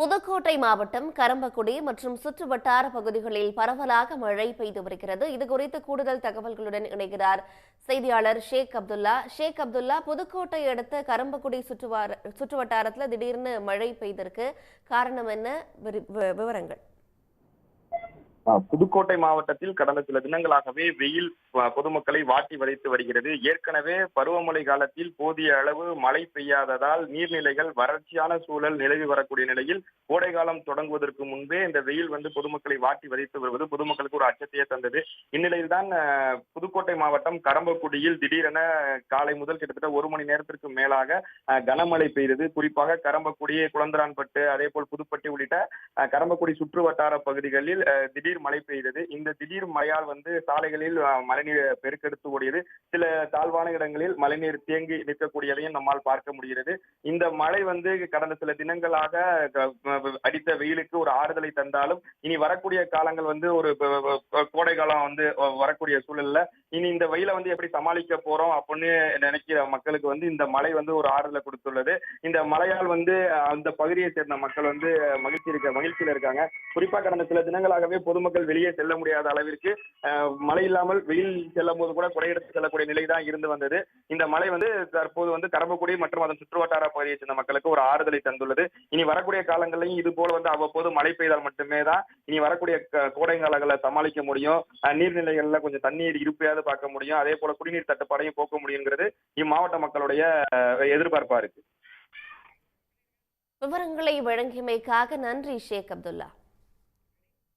புதுக்கோட்டை மாவட்டம் கரம்பக்குடி மற்றும் சுற்றுவட்டார பகுதிகளில் பரவலாக மழை பெய்து வருகிறது. இது குறித்து கூடுதல் தகவல்களுடன் இணைகிறார் செய்தியாளர் ஷேக் அப்துல்லா. ஷேக் அப்துல்லா புதுக்கோட்டை அடுத்த கரம்பக்குடி சுற்றுவார சுற்றுவட்டாரத்தில் திடீர்னு மழை பெய்திருக்கு. காரணம் என்ன? வி- விவரங்கள். புதுக்கோட்டை மாவட்டத்தில் கடந்த சில தினங்களாகவே வெயில் பொதுமக்களை வாட்டி வதைத்து வருகிறது. ஏற்கனவே பருவமழை காலத்தில் போதிய அளவு மழை பெய்யாததால் நீர்நிலைகள் வறட்சியான சூழல் நிலவி வரக்கூடிய நிலையில் கோடை காலம் தொடங்குவதற்கு முன்பே இந்த வெயில் வந்து பொதுமக்களை வாட்டி வதைத்து வருவது பொதுமக்களுக்கு ஒரு அச்சத்தையே தந்தது. இந்நிலையில் தான் புதுக்கோட்டை மாவட்டம் கரம்பக்குடியில் திடீரென காலை முதல் கிட்டத்தட்ட ஒரு மணி நேரத்திற்கு மேலாக கனமழை பெய்தது. குறிப்பாக கரம்பக்குடி குளந்தரான்பட்டு அதே போல் புதுப்பட்டி உள்ளிட்ட கரம்பக்குடி சுற்று வட்டார பகுதிகளில் திடீர் திடீர் மழை பெய்தது. இந்த திடீர் மழையால் வந்து சாலைகளில் மழைநீர் பெருக்கெடுத்து ஓடியது. சில தாழ்வான இடங்களில் மழைநீர் தேங்கி நிற்கக்கூடியதையும் நம்மால் பார்க்க முடிகிறது. இந்த மழை வந்து கடந்த சில தினங்களாக அடித்த வெயிலுக்கு ஒரு ஆறுதலை தந்தாலும் இனி வரக்கூடிய காலங்கள் வந்து ஒரு கோடை காலம் வந்து வரக்கூடிய சூழல்ல இனி இந்த வெயில வந்து எப்படி சமாளிக்க போறோம் அப்படின்னு நினைக்கிற மக்களுக்கு வந்து இந்த மழை வந்து ஒரு ஆறுதலை கொடுத்துள்ளது. இந்த மழையால் வந்து அந்த பகுதியை சேர்ந்த மக்கள் வந்து மகிழ்ச்சி இருக்க மகிழ்ச்சியில இருக்காங்க. குறிப்பா கடந்த சில தினங்களாகவே பொதுமக்கள் வெளியே செல்ல முடியாத அளவிற்கு மழை இல்லாமல் வெயில் செல்லும் போது கூட குறையெடுத்து செல்லக்கூடிய நிலை தான் இருந்து வந்தது. இந்த மழை வந்து தற்போது வந்து கரம்பக்குடி மற்றும் அதன் சுற்றுவட்டார பகுதியை சேர்ந்த மக்களுக்கு ஒரு ஆறுதலை தந்துள்ளது. இனி வரக்கூடிய காலங்களிலும் இது போல வந்து அவ்வப்போது மழை பெய்தால் மட்டுமே தான் இனி வரக்கூடிய கோடை காலங்களை சமாளிக்க முடியும். அஹ், நீர்நிலைகள்ல கொஞ்சம் தண்ணீர் இருப்பையாவது பார்க்க முடியும். அதே போல குடிநீர் தட்டுப்பாடையும் போக்க முடியுங்கிறது இம்மாவட்ட மக்களுடைய எதிர்பார்ப்பா இருக்கு. விவரங்களை வழங்கியமைக்காக நன்றி ஷேக் அப்துல்லா.